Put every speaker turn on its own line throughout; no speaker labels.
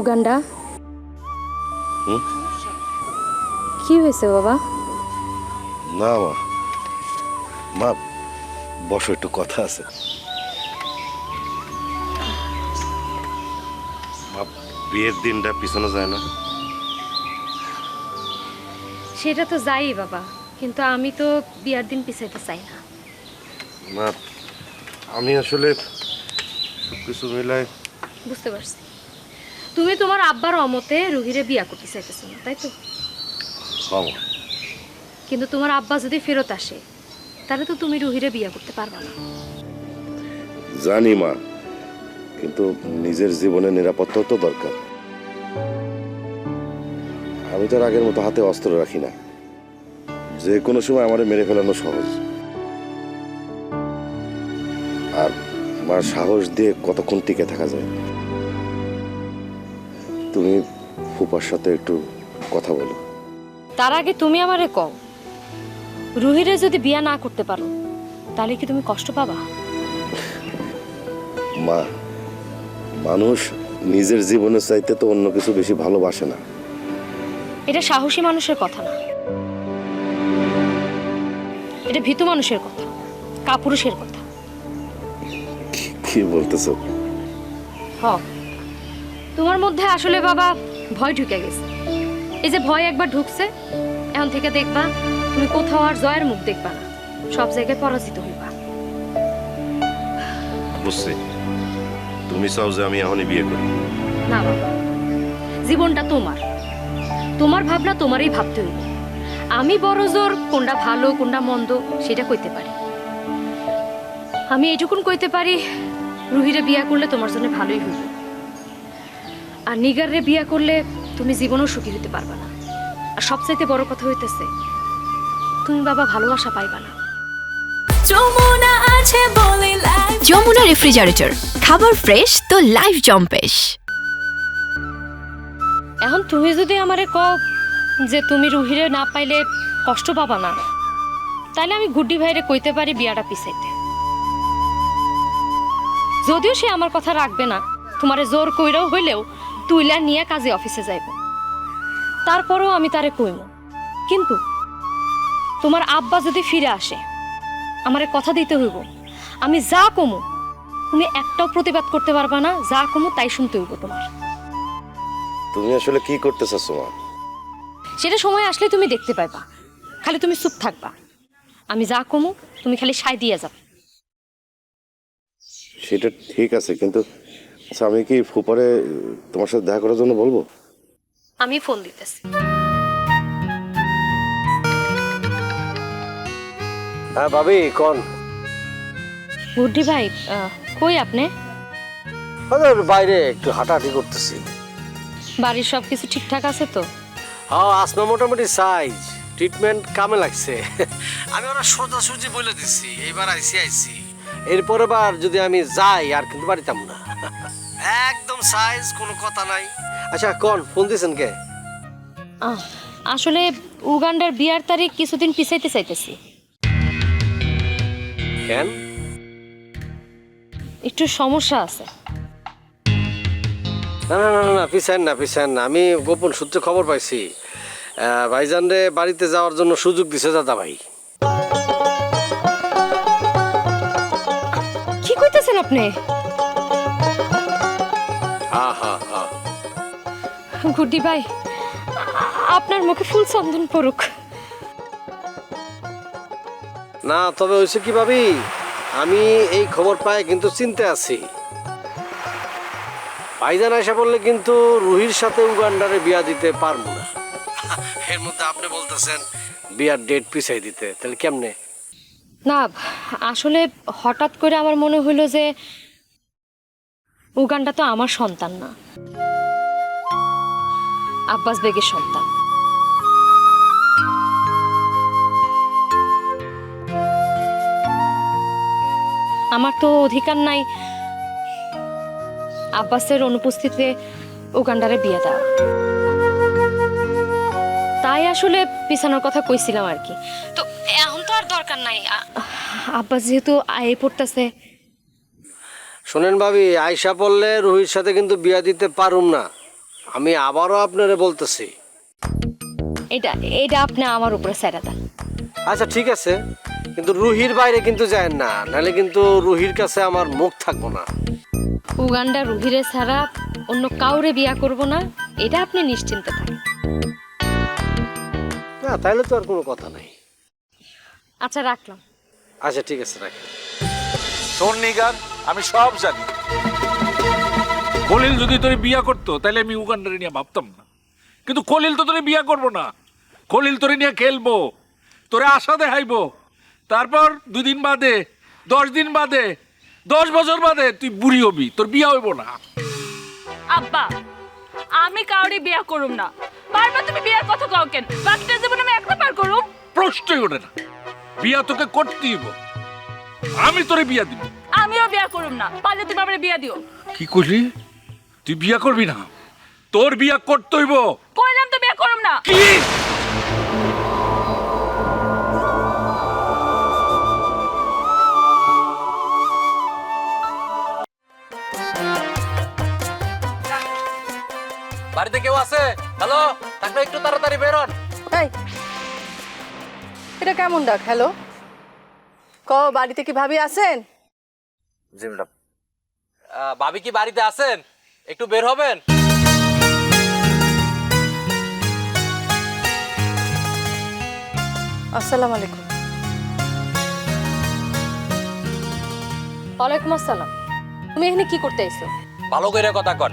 Uganda? কি হয়েছে বাবা?
না মা। মা বসো একটু কথা আছে। মা বিয়ের দিনটা পিছনে যায় না?
সেটা তো যাই বাবা কিন্তু আমি তো বিয়ার দিন পিছাইতে চাই না।
মা আমি আসলে সব কিছু মিলাই
বুঝতে পারছি। তুমি তোমার আব্বার অমতে রুহিরে বিয়া করতে চাইতেছো না তাই তো?
হ্যাঁ।
কিন্তু তোমার আব্বা যদি ফেরত আসে তাহলে তো তুমি রুহিরে বিয়া করতে পারবে না।
জানি মা কিন্তু নিজের জীবনের নিরাপত্তা তো দরকার। আমি তো আগের মতো হাতে অস্ত্র রাখি না। যে কোনো সময় আমারে মেরে ফেলানো সহজ। আর মা সাহস দিয়ে কতক্ষণ টিকে থাকা যায়? তুমি ফুপার সাথে একটু কথা বলো।
তার আগে তুমি আমারে কও রুহিরে যদি বিয়া না করতে পারো তাহলে কি তুমি কষ্ট পাবা?
মা মানুষ নিজের জীবনের চাইতে তো অন্য কিছু বেশি ভালোবাসে না।
এটা সাহসী মানুষের কথা না। এটা ভীতু মানুষের কথা কাপুরুষের কথা।
কি- বলতেছো?
হ। তোমার মধ্যে আসলে বাবা ভয় ঢুকে গেছে। এই যে ভয় একবার ঢুকছে এখন থেকে দেখবা তুমি কোথাও আর জয়ের মুখ দেখবা না। সব জায়গায় পরাজিত হইবা।
বুঝছি। তুমি চাও যে আমি এখনই বিয়ে করি।
না বাবা জীবনটা তোমার। তোমার ভাবনা তোমারই ভাবতে হইব। আমি বড় জোর কোনটা ভালো কোনটা মন্দ সেটা কইতে পারি। আমি এটুকুন কইতে পারি রুহিরে বিয়া করলে তোমার জন্য ভালোই হইব। আর নিগাররে বিয়া করলে তুমি জীবনও সুখী হতে পারবা না। আর সবচাইতে বড় কথা হইতেছে তুমি বাবা ভালোবাসা পাইবা না।
যমুনা আছে বলে লাইফ
যমুনা রেফ্রিজারেটর খাবার ফ্রেশ তো লাইফ জম্পেশ
এখন তুমি যদি আমারে কও যে তুমি রুহিরে না পাইলে কষ্ট পাবা না তাহলে আমি গুড্ডি ভাইরে কইতে পারি বিয়াটা পিছাইতে। যদিও সে আমার কথা রাখবে না তোমারে জোর কইরাও হইলেও তুইলা নিয়ে কাজে অফিসে যাইব। তারপরও আমি তারে কইম কিন্তু তোমার আব্বা যদি ফিরে আসে আমারে কথা দিতে হইব। আমি যা কমু তুমি একটাও প্রতিবাদ করতে পারবা না যা কমু তাই শুনতে হইব তোমার।
তুমি আসলে কি করতে চাচ্ছো মা
সেটা সময় আসলে তুমি দেখতে পাইবা খালি তুমি চুপ থাকবা। আমি যা কমু তুমি খালি সাই দিয়ে যাবে
সেটা ঠিক আছে কিন্তু আচ্ছা আমি কি ফুপারে তোমার সাথে দেখা করার জন্য বলব?
আমি ফোন দিতেছি।
হ্যাঁ ভাবি কোন?
গুড্ডি ভাই আহ, কই আপনি?
বাইরে একটু হাঁটাহাঁটি করতেছি।
বাড়ির সব কিছু ঠিকঠাক আছে তো?
হ্যাঁ আসমা মোটামুটি সাইজ ট্রিটমেন্ট কামে লাগছে। আমি ওরা সোজাসুজি বলে দিছি এবার আইসি আইসি। এরপরে বার যদি আমি যাই আর কিন্তু বাড়িতাম না। একদম সাইজ কোনো কথা নাই। আচ্ছা কোন ফোন দিয়েছেন কে?
আহ, আসলে উগান্ডার বিয়ার তারিখ কিছুদিন পিছাইতে চাইতেছি।
কেন?
একটু সমস্যা আছে।
না না না না, না পিছান না পিছান না। আমি গোপন সূত্রে খবর পাইছি। আহ, ভাইজান রে বাড়িতে যাওয়ার জন্য সুযোগ দিছে দাদা ভাই।
কি কইতেছেন আপনি? গুড্ডি ভাই। আপনার মুখে ফুল চন্দন পড়ুক।
না তবে হয়েছে কি ভাবি? আমি এই খবর পাই কিন্তু চিনতে আছি। ভাইজান আয়সা বললে কিন্তু রুহির সাথে উগান্ডারে বিয়া দিতে পারব না। এর মধ্যে আপনি বলতেছেন বিয়ার ডেট পিছাই দিতে তাহলে কেমনে?
না আসলে হঠাৎ করে আমার মনে হইল যে উগান্ডা তো আমার সন্তান না। আব্বাস বেগের সন্তান। আমার তো অধিকার নাই আব্বাসের অনুপস্থিতিতে উগান্ডারে বিয়ে দেওয়া। তাই আসলে পিছানোর কথা কইছিলাম আর কি। তো এখন তো আর দরকার নাই। আব্বাস যেহেতু আয়ে পড়তেছে।
শোনেন ভাবি, আয়সা বললে রুহির সাথে কিন্তু বিয়া দিতে পারুম না।
আমি আবারও আপনারে বলতেছি।
এটা এটা আপনি আমার উপরে ছেড়ে দেন।
আচ্ছা ঠিক আছে। কিন্তু রুহির বাইরে কিন্তু যায় না নাহলে কিন্তু রুহির কাছে আমার মুখ থাকব না।
উগান্ডা রুহিরে ছাড়া অন্য কাউরে বিয়া করব না এটা আপনি নিশ্চিন্তে থাকেন।
না তাহলে তো আর কোনো কথা নাই।
আচ্ছা রাখলাম।
আচ্ছা ঠিক আছে রাখি।
শোন নিগান আমি সব জানি।
কলিল যদি তোরে বিয়া করতো তাহলে আমি উগান্ডারে নিয়ে ভাবতাম না। কিন্তু কলিল তো তোরে বিয়া করব না। কলিল তোরে নিয়ে খেলব তোরে আশা দেখাইবো। তারপর দুদিন বাদে দশ দিন বাদে দশ বছর বাদে তুই বুড়ি হবি তোর বিয়া হইব না।
আব্বা আমি কাউরে বিয়া করুম না। বারবার তুমি বিয়ার কথা কও কেন? বাকিটা জীবন আমি একলা পার করুম।
প্রশ্নই ওঠে না। বিয়া তোকে করতেই হইব। আমি তোরে বিয়া দিব।
আমিও বিয়া করুম না। পারলে তুমি আমার বিয়া দিও।
কি করলি তুই বিয়া করবি না? তোর বিয়া করতে হইব।
কইলাম তো বিয়া করুম না।
কি?
বাড়িতে কেউ আছে? হ্যালো? থাকলে একটু তাড়াতাড়ি বেরোন।
এই এটা কেমন ডাক? হ্যালো? ক বাড়িতে কি ভাবি আছেন?
জি ম্যাডাম। ভাবি কি বাড়িতে আছেন? একটু বের হবেন?
আসসালামু আলাইকুম।
ওয়ালাইকুম আসসালাম। তুমি এখানে কি করতে আইছো?
ভালো করে কথা কন।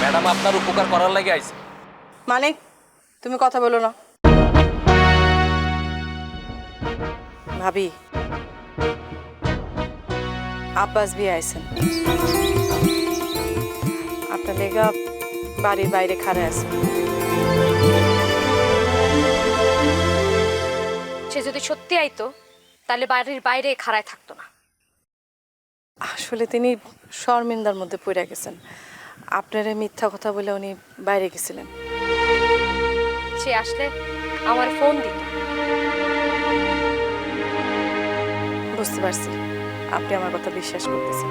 ম্যাডাম আপনার উপকার করার লাগে আইছে।
মানে? তুমি কথা বলো না। ভাবি আব্বাস বিয়ে আইছেন। আপনার লেগা বাড়ির বাইরে খাড়ে আছে।
সে যদি সত্যি আইতো তাহলে বাড়ির বাইরে খাড়ায় থাকতো না।
আসলে তিনি শর্মিন্দার মধ্যে পড়ে গেছেন। আপনার মিথ্যা কথা বলে উনি বাইরে গেছিলেন।
সে আসলে আমার ফোন দিত।
বুঝতে পারছি। আপনি আমার কথা বিশ্বাস করতেছেন।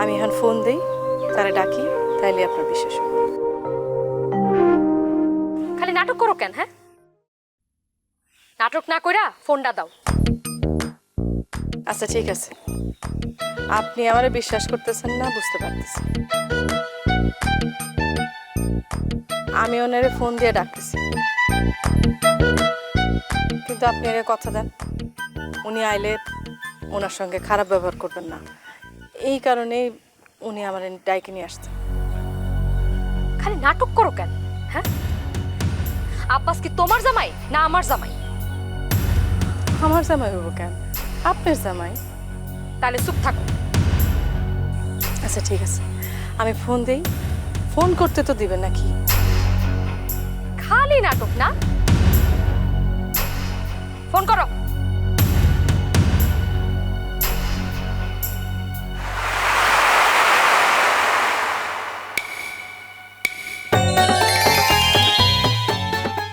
আমি এখন ফোন দিই তারা ডাকি তাইলে আপনার বিশ্বাস হবে।
খালি নাটক করো কেন হ্যাঁ? নাটক না কইরা ফোনটা দাও।
আচ্ছা ঠিক আছে। আপনি আমারে বিশ্বাস করতেছেন না বুঝতে পারতেছি আমি ওনারে ফোন দিয়ে ডাকতেছি। কিন্তু আপনি কথা দেন। উনি আইলে ওনার সঙ্গে খারাপ ব্যবহার করবেন না। এই কারণেই উনি আমার ডাইকে নিয়ে আসতেন
খালি নাটক করো কেন? হ্যাঁ? আব্বাস কি তোমার জামাই না আমার জামাই?
আমার জামাই হব কেন? আপনার জামাই?
তাহলে চুপ থাকো।
আচ্ছা ঠিক আছে। আমি ফোন দিই। ফোন করতে তো দিবেন নাকি?
খালি নাটক না? ফোন করো।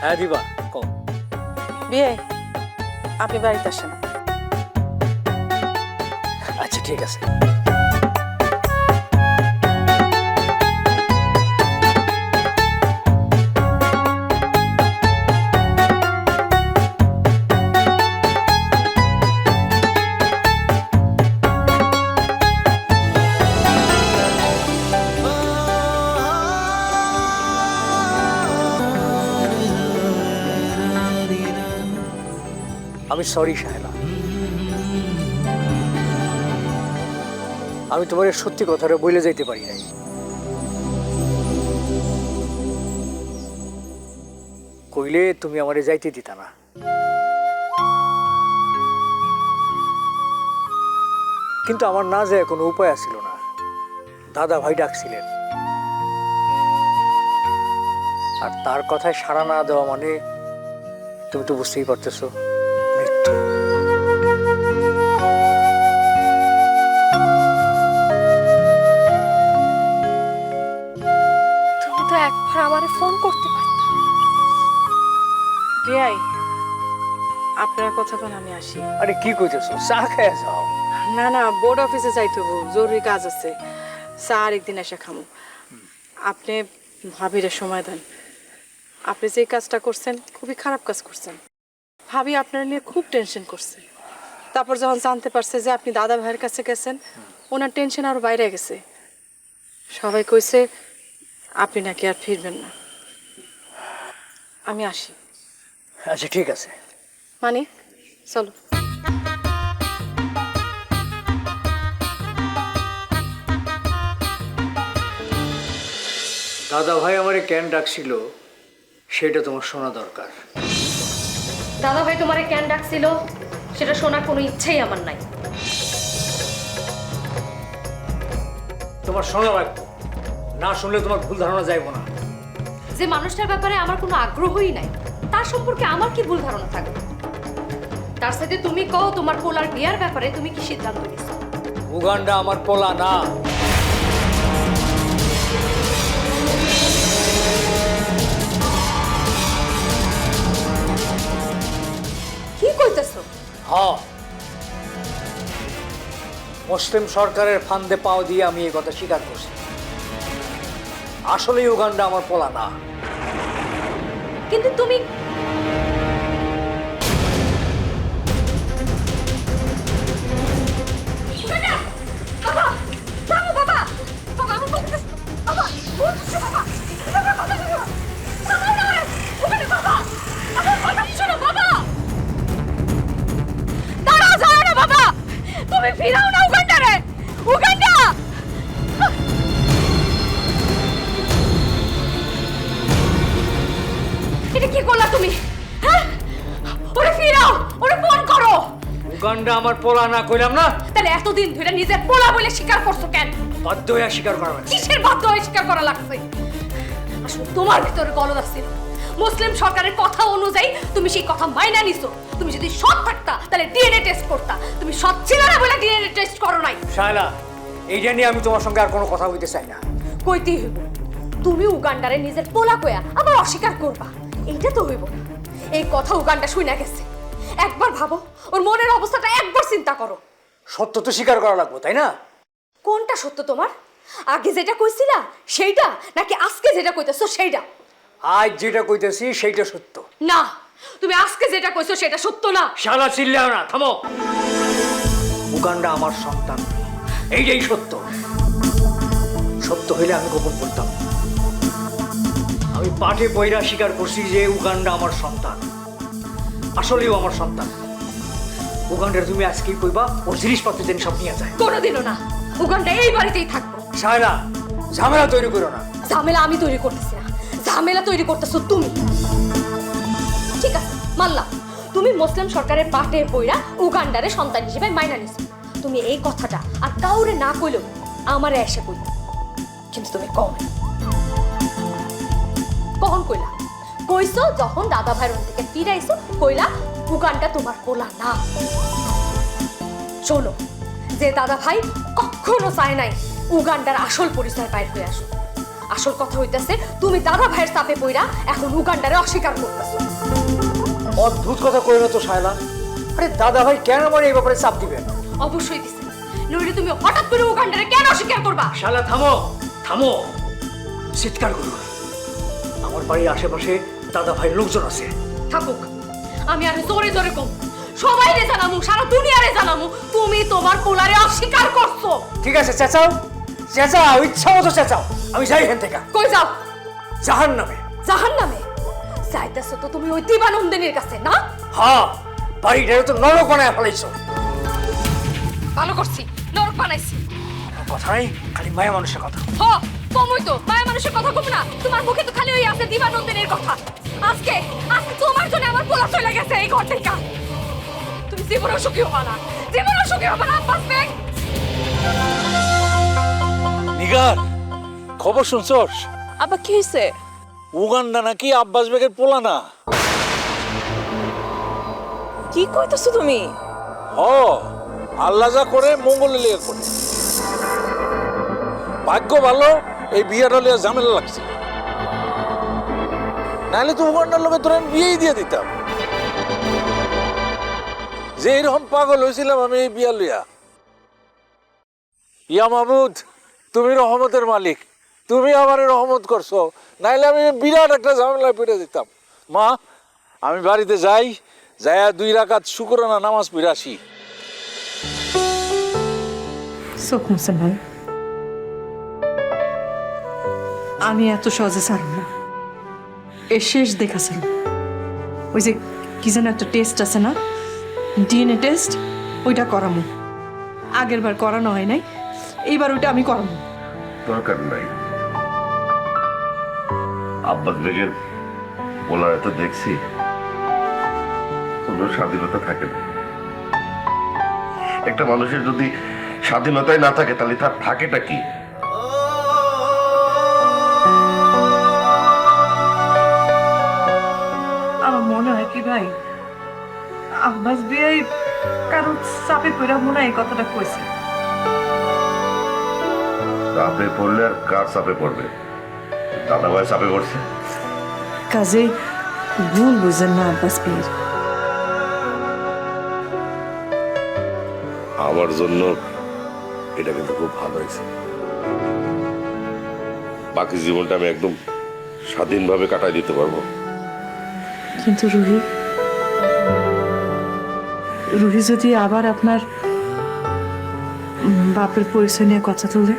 হ্যাঁ দিবা কও।
বিয়ে? আপনি বাড়িতে আসেন।
আচ্ছা ঠিক আছে।
আমি সরি, সাহেবা। আমি তোমার সত্যি কথাটা বলে যাইতে পারি নাই। কইলে তুমি আমারে যাইতে দিতা না। কিন্তু আমার না যায় কোনো উপায় ছিল না। দাদা ভাই ডাকছিলেন। আর তার কথায় সাড়া না দেওয়া মানে তুমি তো বুঝতেই পারতেছো।
আমারে ফোন করতে পারতা
বিয়াই আপনার কথা বলে আমি আসি।
আরে কি কইতেছো? চা খেয়ে যাও।
না না বোর্ড অফিসে যাইতে হব। জরুরি কাজ আছে। চা আরেকদিন এসে খামো। আপনি ভাবিরে সময় দেন। আপনি যে কাজটা করছেন খুবই খারাপ কাজ করছেন। ভাবি আপনার নিয়ে খুব টেনশন করছে। তারপর যখন জানতে পারছে যে আপনি দাদা ভাইয়ের কাছে গেছেন ওনার টেনশন আরও বাইরে গেছে। সবাই কইছে আপনি নাকি আর ফিরবেন না। আমি আসি।
আচ্ছা ঠিক আছে।
মানে চলো।
দাদা ভাই আমারে কেন ডাকছিল সেটা তোমার শোনা দরকার।
দাদা ভাই তোমারে কেন ডাকছিল সেটা শোনার কোনো ইচ্ছেই আমার নাই।
তোমার শোনা লাগবে। না শুনলে তোমার ভুল ধারণা যাইব না।
যে মানুষটার ব্যাপারে আমার কোনো আগ্রহই নাই তার সম্পর্কে আমার কি ভুল ধারণা থাকবে? তার সাথে তুমি কও তোমার পোলার বিয়ার ব্যাপারে তুমি কি সিদ্ধান্ত নিছো?
উগান্ডা আমার পোলা না।
কি কইতেছো?
হ। মুসলিম সরকারের ফান্দে পাও দিয়ে আমি এই কথা স্বীকার করছি। আসলে উগান্ডা আমার পলা না
কিন্তু তুমি
আমার পোলা না কইলাম না?
তাহলে এতদিন ধরে নিজের পোলা বলে স্বীকার করছ কেন?
বাধ্য হয়ে স্বীকার করা হয়েছে।
কিসের বাধ্য হয়ে স্বীকার করা লাগছে? আসলে তোমার ভিতরে গলদ ছিল মুসলিম সরকারের কথা অনুযায়ী তুমি সেই কথা মাইনা নিছো। তুমি যদি সৎ থাকতা তাহলে ডিএনএ টেস্ট করতা। তুমি সৎ ছিল না বলে ডিএনএ টেস্ট করো নাই।
শায়লা এইটা নিয়ে আমি তোমার সঙ্গে আর কোনো কথা বলতে চাই না।
কইতেই হইব তুমি উগান্ডারে নিজের পোলা কয়া আবার অস্বীকার করবা। এইটা তো হইব না। এই কথা উগান্ডা শুনে গেছে। একবার ভাবো ওর মনের অবস্থাটা একবার চিন্তা করো।
সত্য তো স্বীকার করা লাগবো তাই না?
কোনটা সত্য তোমার? আগে যেটা কইছিলা সেইটা? নাকি আজকে যেটা কইতেছো সেইটা?
আজ যেটা কইতেছি সেইটা সত্য।
না তুমি আজকে যেটা কইছো সেটা সত্য না।
শালা চিল্লাও না থামো। উগান্ডা আমার সন্তান এইটাই সত্য। সত্য হইলে আমি গোপন করতাম আমি পাঠে বইরা স্বীকার করছি যে উগান্ডা আমার সন্তান। আসলেও আমার সন্তান। উগান্ডার তুমি আজকেই কইবা ওর জিনিসপত্র যেন সব নিয়ে যায়।
কোনোদিনও না। উগান্ডা এই বাড়িতেই থাকব।
শায়লা ঝামেলা তৈরি করো না।
ঝামেলা আমি তৈরি করতেছি না। ঝামেলা তৈরি করতেছো তুমি। ঠিক আছে মানলাম। তুমি মুসলিম সরকারের পাটে বইরা উগান্ডারে সন্তান হিসেবে মাইনা নিছো। তুমি এই কথাটা আর কাউরে না কইলেও আমারে এসে কইল কিন্তু তুমি কও নাই। কখন কইলা? কইছো যখন দাদা ভাইয়ের থেকে ফিরাইছো কইলা উগান্ডা তোমার কোলা না। শোনো যে দাদা ভাই কখনো চায় নাই উগান্ডার আসল পরিচয় বাইর হয়ে আসো আসল কথা হইতেছে তুমি দাদা ভাইয়ের চাপে পইরা এখন উগান্ডারে অস্বীকার করতেছো।
অদ্ভুত কথা কই না তো শায়লা। আরে দাদা ভাই কেন আমার এই ব্যাপারে চাপ দিবেন
অবশ্যই দিছে। নইলে তুমি হঠাৎ করে উগান্ডারে কেন অস্বীকার করবা?
শালা থামো থামো। চিৎকার করো আমার বাড়ির আশেপাশে দাদা ভাই লোকজন আছে।
থাকুক। আমি আর জোরে জোরে কম। সবাই রে জানামু সারা দুনিয়ারে জানামু তুমি তোমার পোলারে অস্বীকার করছ।
ঠিক আছে চেঁচাও। চেঁচাও ইচ্ছা মতো চেঁচাও। আমি যাই এখান থেকে।
কই যাও?
জাহান নামে
জাহান নামে যাইতেছো তো তুমি ওই দিবানন্দিনীর কাছে না?
হ্যাঁ বাড়িটারে তো নরক বানায় ফেলাইছো।
ভালো করছি নরক বানাইছি।
কথা নাই খালি মায়া মানুষের কথা।
হ কমই তো মায়া মানুষের কথা কম না তোমার মুখে তো খালি ওই আছে দিবানন্দিনীর কথা। আজকে আজকে তোমার জন্য আমার পোলা চলে গেছে এই ঘর থেকে। তুমি জীবনেও সুখী হবা না জীবনেও সুখী হবা না আব্বাস বেগ।
নিগার খবর শুনছস?
আবার কি হয়েছে
উগান্ডা নাকি আব্বাস বেগের পোলা না?
কি কইতেছো তুমি?
হ আল্লাহ যা করে মঙ্গল লিয়ে করে। ভাগ্য ভালো এই বিয়েটা লিয়ে ঝামেলা লাগছে। নাহলে তো উগান্ডার লোকে তোর আমি বিয়েই দিয়ে দিতাম। যে এরকম পাগল হয়েছিলাম আমি এই বিয়া লইয়া। ইয়া মাহমুদ, তুমি রহমতের মালিক। তুমি আমারে রহমত করছ। নাইলে আমি বিরাট একটা ঝামেলায় পড়ে দিতাম মা, আমি বাড়িতে যাই, যাইয়া দুই রাকাত শুক্রানা নামাজ পড়ে আসি।
চোখ মুছেন আমি এত সহজে ছাড়ব না। এ শেষ দেখা দেখাছেন ওই যে কি যেন একটা টেস্ট আছে না? ডিএনএ টেস্ট ওইটা করামু। আগের বার করানো হয় নাই, এইবার ওইটা আমি করামু।
দরকার নাই। আব্বাস বেগের বলারে তো দেখছি, কোনো স্বাধীনতা থাকে না। একটা মানুষের যদি স্বাধীনতাই না থাকে, তাহলে তার থাকেটা কি?
কি ভাই? আব্বাস বিয়ে কারও চাপে পড়া মনে হয় এই কথাটা কইছে।
চাপে পড়লে আর কার চাপে পড়বে? দাদা ভাই চাপে পড়ছে।
কাজে ভুল বুঝেন না আব্বাস বিয়ের।
আমার জন্য এটা কিন্তু খুব ভালো হয়েছে। বাকি জীবনটা আমি একদম স্বাধীনভাবে কাটাই দিতে পারব।
কিন্তু রুহি রুহি যদি আবার আপনার বাপের পরিচয় নিয়ে কথা তোলে।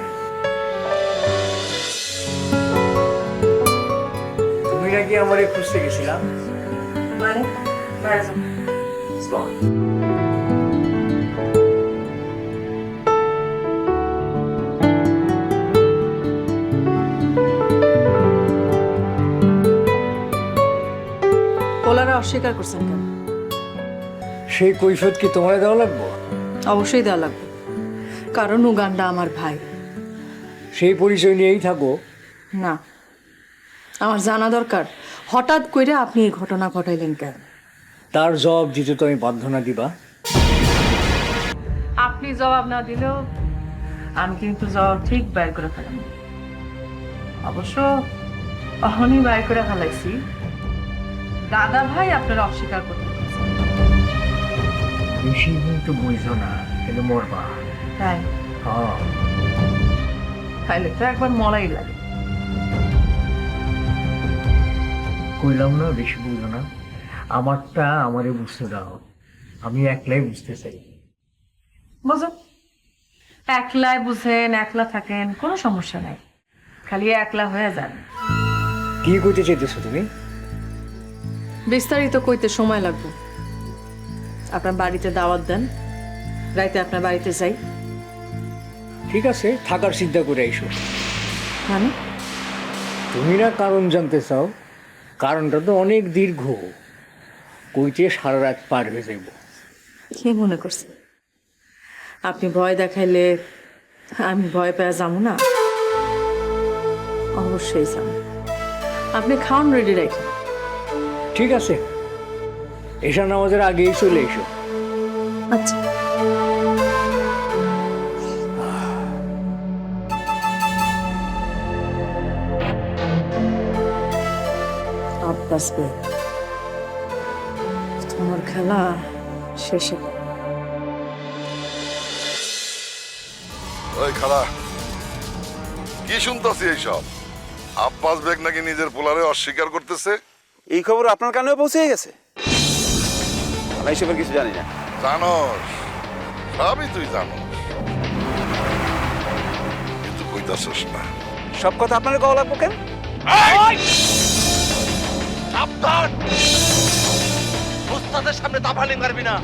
তুমি নাকি আমার খুঁজতে গেছিলাম
মানে? অস্বীকার করছেন কেন?
সেই কৈফত কি তোমার দেওয়া লাগবো?
অবশ্যই দেওয়া লাগবে। কারণ উগান্ডা আমার ভাই।
সেই পরিচয় নিয়েই থাকো।
না। আমার জানা দরকার। হঠাৎ করে আপনি এই ঘটনা ঘটাইলেন কেন?
তার জবাব দিতে তো আমি বাধ্য না দিবা।
আপনি জবাব না দিলেও আমি কিন্তু জবাব ঠিক বাইর করে ফেলাম। অবশ্য অহনি বাইর করে ফেলাইছি। দাদা ভাই আপনারা অস্বীকার করতে।
বেশি কিন্তু বুঝছ না কিন্তু মরবা
তাই?
হ্যাঁ।
তাইলে তো একবার মলাই লাগে।
কইলাম না বেশি বুঝো না। আমারটা আমারে বুঝতে দাও। আমি একলাই বুঝতে চাই।
বুঝো। একলাই বুঝেন একলা থাকেন কোনো সমস্যা নাই। খালি একলা হয়ে যান।
কি কইতে চাইতেছো তুমি?
বিস্তারিত কইতে সময় লাগবে। আপনার বাড়িতে দাওয়াত দেন রাইতে আপনার বাড়িতে যাই।
ঠিক আছে থাকার চিন্তা করে আইসো।
মানে?
তুমি না কারণ জানতে চাও কারণটা তো অনেক দীর্ঘ। কইতে সারা রাত পার হয়ে যাইব।
কি মনে করছে আপনি ভয় দেখাইলে আমি ভয় পেয়ে যাব না? অবশ্যই যাব। আপনি খাওয়ান রেডি রাখেন
ঠিক আছে? এশা নামাজের আগেই চলে এসো।
আচ্ছা। আব্বাস তোমার খেলা শেষে
ওই খালা কি শুনতাছি এইসব? আব্বাস বেগ নাকি নিজের পোলারে অস্বীকার করতেছে?
এই খবর আপনার কানেও পৌঁছে গেছে? আমি এসবের কিছু জানি না।
জানো সবই তুই জানো কিন্তু কইতাছস না।
সব কথা আপনার কওয়া লাগবো কেন?
সাবধান! উস্তাদের সামনে দাফালিং পারবি না।